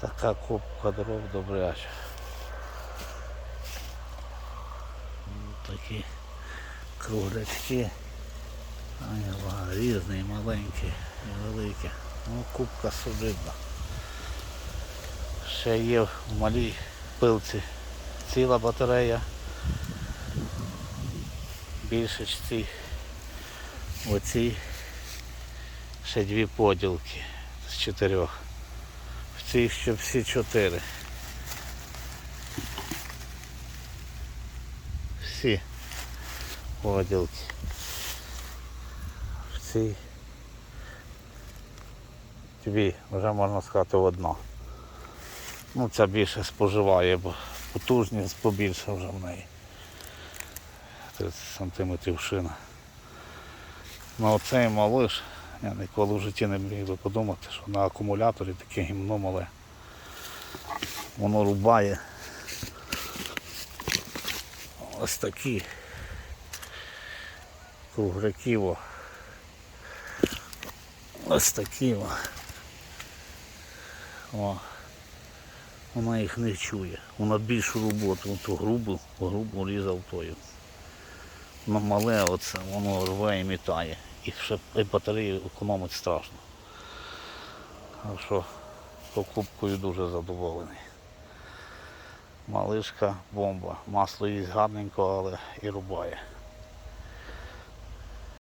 Така купка дров добряча. Ось Такі круглячки. Різні, маленькі і великі. Ну, купка солідна. Ще є в малій пилці ціла батарея. Більше ці. Оці ще дві поділки з чотирьох. Цих ще всі чотири. Всі поділки. В цій дві, вже можна сказати одна. Ну, ця більше споживає, бо потужність побільша вже в неї. 30 сантиметрів шина. Ну оцей малиш, я ніколи в житті не міг би подумати, що на акумуляторі таке гімно мале. Воно рубає. Ось такі кругляки. Ось такі. о. Вона їх не чує. Вона більшу роботу, ту грубу, грубу різав тою. Ну, мале оце, воно рве і мітає. І ще і батареї економить страшно. Так що покупкою дуже задоволений. Малишка бомба. Масло їсть гарненько, але і рубає.